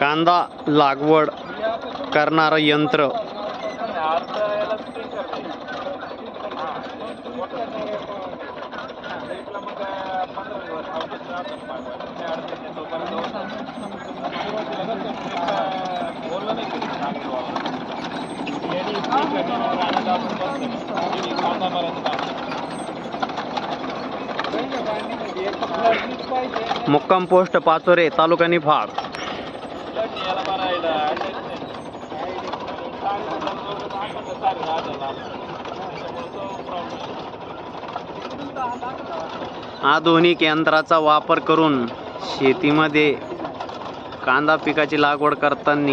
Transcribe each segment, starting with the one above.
कांदा लागवड करणारं यंत्र. मुक्काम पोस्ट पाचोरे तालुका निफाड. आधुनिक यंत्राचा वापर करून शेतीमध्ये कांदा पिकाची लागवड करताना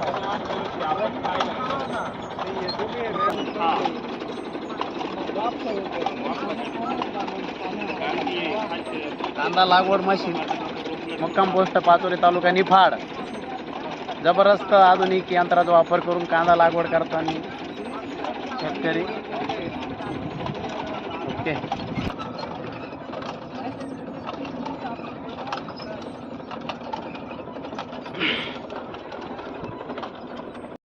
कांदा लागवड मशीन मुक्काम पोस्ट पाचोरी तालुका निफाड. जबरदस्त आधुनिक यंत्राचा वापर करून कांदा लागवड करताना शेतकरी. ओके.